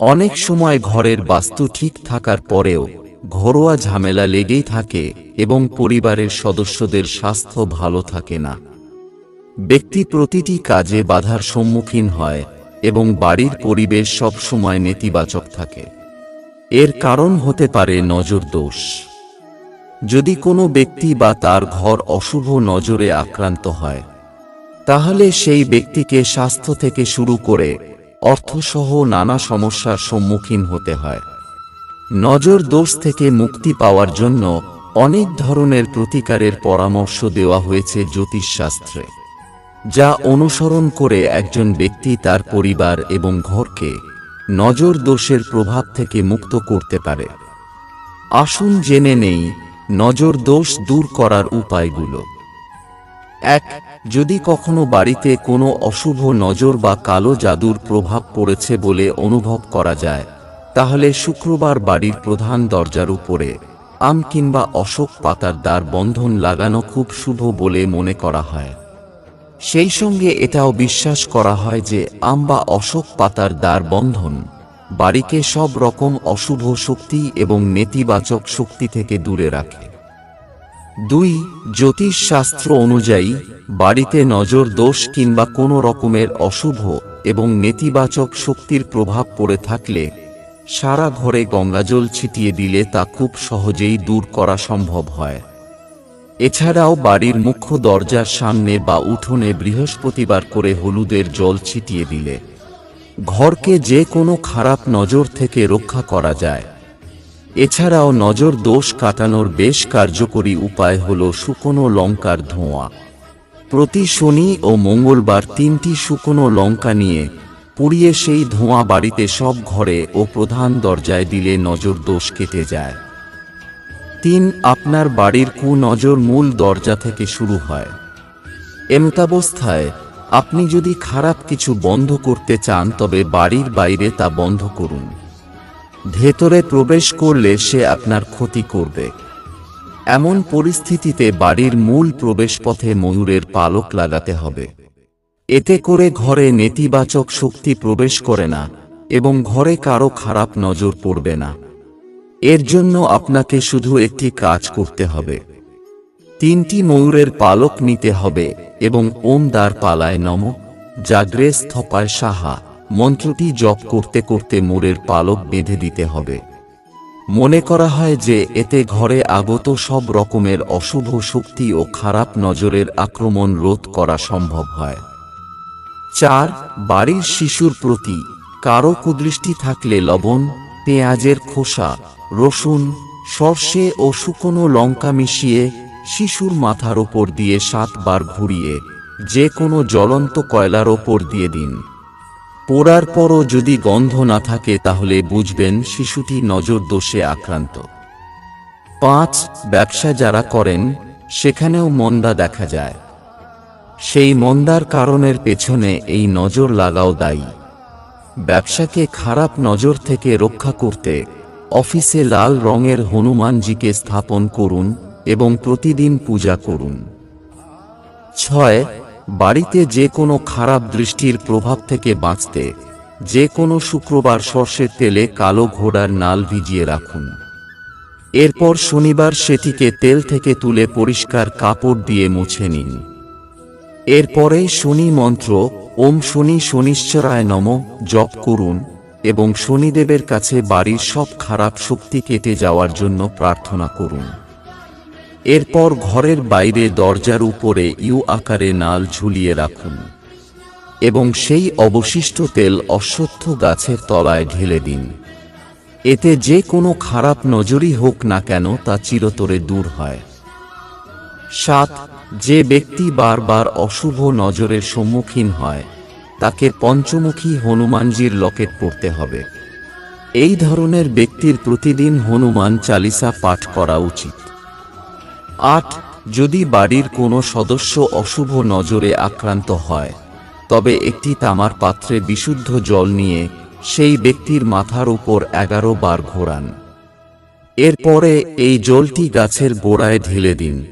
অনেক সময় ঘরের বাস্তু ঠিক থাকার পরেও ঘরোয়া ঝামেলা লেগেই থাকে এবং পরিবারের সদস্যদের স্বাস্থ্য ভালো থাকে না। ব্যক্তি প্রতিটি কাজে বাধার সম্মুখীন হয় এবং বাড়ির পরিবেশ সব সময় নেতিবাচক থাকে। এর কারণ হতে পারে নজর দোষ। যদি কোনো ব্যক্তি বা তার ঘর অশুভ নজরে আক্রান্ত হয়, তাহলে সেই ব্যক্তিকে স্বাস্থ্য থেকে শুরু করে অর্থসহ নানা সমস্যার সম্মুখীন হতে হয়। নজর দোষ থেকে মুক্তি পাওয়ার জন্য অনেক ধরনের প্রতিকারের পরামর্শ দেওয়া হয়েছে জ্যোতিষশাস্ত্রে, যা অনুসরণ করে একজন ব্যক্তি তার পরিবার এবং ঘরকে নজর দোষের প্রভাব থেকে মুক্ত করতে পারে। আসুন জেনে নেই নজর দোষ দূর করার উপায়গুলো। এক, যদি কখনো বাড়িতে কোনো অশুভ নজর বা কালো জাদুর প্রভাব পড়েছে বলে অনুভব করা যায়, তাহলে শুক্রবার বাড়ির প্রধান দরজার উপরে আম কিংবা অশোক পাতার দ্বার বন্ধন লাগানো খুব শুভ বলে মনে করা হয়। সেই সঙ্গে এটাও বিশ্বাস করা হয় যে আম বা অশোক পাতার দ্বার বন্ধন বাড়িকে সব রকম অশুভ শক্তি এবং নেতিবাচক শক্তি থেকে দূরে রাখে। দুই জ্যোতিষ শাস্ত্র অনুযায়ী, বাড়িতে নজর দোষ কিংবা কোনো রকমের অশুভ এবং নেতিবাচক শক্তির প্রভাব পড়ে থাকলে, সারা ঘরে গঙ্গাজল ছিটিয়ে দিলে তা খুব সহজেই দূর করা সম্ভব হয়। এছাড়াও বাড়ির মুখ্য দরজার সামনে বা উঠোনে বৃহস্পতিবার করে হলুদের জল ছিটিয়ে দিলে, ঘরকে যে কোনো খারাপ নজর থেকে রক্ষা করা যায়। এছাড়াও নজর দোষ কাটানোর বেশ কার্যকরী উপায় হল শুকনো লঙ্কার ধোঁয়া। প্রতি শনি ও মঙ্গলবার তিনটি শুকনো লঙ্কা নিয়ে পুড়িয়ে সেই ধোঁয়া বাড়িতে সব ঘরে ও প্রধান দরজায় দিলে নজর দোষ কেটে যায়। তিন, আপনার বাড়ির কুনজর মূল দরজা থেকে শুরু হয়। এমতাবস্থায়, আপনি যদি খারাপ কিছু বন্ধ করতে চান তবে বাড়ির বাইরে তা বন্ধ করুন। ভেতরে প্রবেশ করলে সে আপনার ক্ষতি করবে। এমন পরিস্থিতিতে বাড়ির মূল প্রবেশপথে ময়ূরের পালক লাগাতে হবে। এতে করে ঘরে নেতিবাচক শক্তি প্রবেশ করে না এবং ঘরে কারও খারাপ নজর পড়বে না। এর জন্য আপনাকে শুধু একটি কাজ করতে হবে। তিনটি ময়ূরের পালক নিতে হবে এবং ওম দ্বার পালায় নম। জাগ্রে স্থপায় সাহা। মন্ত্রটি জপ করতে করতে মোরের পালক বেঁধে দিতে হবে। মনে করা হয় যে এতে ঘরে আগত সব রকমের অশুভ শক্তি ও খারাপ নজরের আক্রমণ রোধ করা সম্ভব হয়। চার, বাড়ির শিশুর প্রতি কারও কুদৃষ্টি থাকলে লবণ, পেঁয়াজের খোসা, রসুন, সর্ষে ও শুকনো লঙ্কা মিশিয়ে শিশুর মাথার ওপর দিয়ে সাতবার ঘুরিয়ে যে কোনো জ্বলন্ত কয়লার ওপর দিয়ে দিন। পোড়ার পরও যদি গন্ধ না থাকে তাহলে বুঝবেন শিশুটি নজর দোষে আক্রান্ত। পাঁচ, ব্যবসা যারা করেন, সেখানেও মন্দা দেখা যায়। সেই মন্দার কারণের পেছনে এই নজর লাগাও দায়ী। ব্যবসাকে খারাপ নজর থেকে রক্ষা করতে অফিসে লাল রঙের হনুমানজিকে স্থাপন করুন এবং প্রতিদিন পূজা করুন। ছয় বাড়িতে যে কোনো খারাপ দৃষ্টির প্রভাব থেকে বাঁচতে, যে কোনো শুক্রবার সর্ষের তেলে কালো ঘোড়ার নাল ভিজিয়ে রাখুন। এরপর শনিবার সেটিকে তেল থেকে তুলে পরিষ্কার কাপড় দিয়ে মুছে নিন। এরপরে শনি মন্ত্র, ওম শনি শনিশ্চরায় নম, জপ করুন এবং শনিদেবের কাছে বাড়ির সব খারাপ শক্তি কেটে যাওয়ার জন্য প্রার্থনা করুন। এরপর ঘরের বাইরে দরজার উপরে ইউ আকারে নাল ঝুলিয়ে রাখুন এবং সেই অবশিষ্ট তেল অশ্বত্থ গাছের তলায় ঢেলে দিন। এতে যে কোনো খারাপ নজরই হোক না কেন তা চিরতরে দূর হয়। সাত, যে ব্যক্তি বারবার অশুভ নজরের সম্মুখীন হয়, তাকে পঞ্চমুখী হনুমানজির লকেট পড়তে হবে। এই ধরনের ব্যক্তির প্রতিদিন হনুমান চালিসা পাঠ করা উচিত। আট, যদি বাড়ির কোনো সদস্য অশুভ নজরে আক্রান্ত হয়, তবে একটি তামার পাত্রে বিশুদ্ধ জল নিয়ে সেই ব্যক্তির মাথার উপর এগারো বার ঘোরান। এরপরে এই জলটি গাছের গোড়ায় ঢেলে দিন।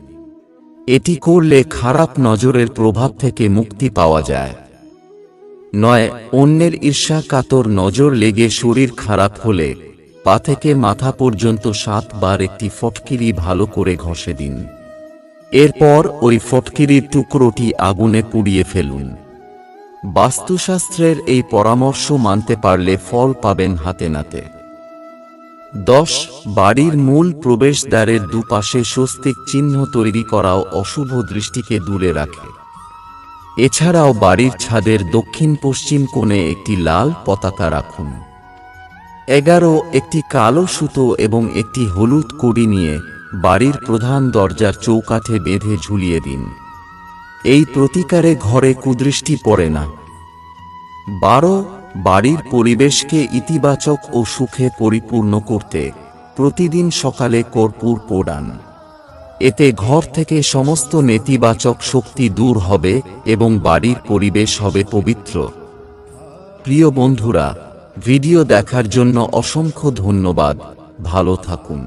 এটি করলে খারাপ নজরের প্রভাব থেকে মুক্তি পাওয়া যায়। নয়, অন্যের ঈর্ষা কাতর নজর লেগে শরীর খারাপ হলে পা থেকে মাথা পর্যন্ত সাতবার একটি ফটকিরি ভালো করে ঘষে দিন। এরপর ওই ফটকিরির টুকরোটি আগুনে পুড়িয়ে ফেলুন। বাস্তুশাস্ত্রের এই পরামর্শ মানতে পারলে ফল পাবেন হাতে নাতে। দশ, বাড়ির মূল প্রবেশদ্বারের দুপাশে স্বস্তিক চিহ্ন তৈরি করাও অশুভ দৃষ্টিকে দূরে রাখে। এছাড়াও বাড়ির ছাদের দক্ষিণ পশ্চিম কোণে একটি লাল পতাকা রাখুন। এগারো, একটি কালো সুতো এবং একটি হলুদ কড়ি নিয়ে বাড়ির প্রধান দরজার চৌকাঠে বেঁধে ঝুলিয়ে দিন। এই প্রতিকারে ঘরে কুদৃষ্টি পড়ে না। বারো, বাড়ির পরিবেশকে ইতিবাচক ও সুখে পরিপূর্ণ করতে প্রতিদিন সকালে কর্পূর পোড়ান। এতে ঘর থেকে সমস্ত নেতিবাচক শক্তি দূর হবে এবং বাড়ির পরিবেশ হবে পবিত্র। প্রিয় বন্ধুরা ভিডিও দেখার জন্য অসংখ্য ধন্যবাদ। ভালো থাকুন।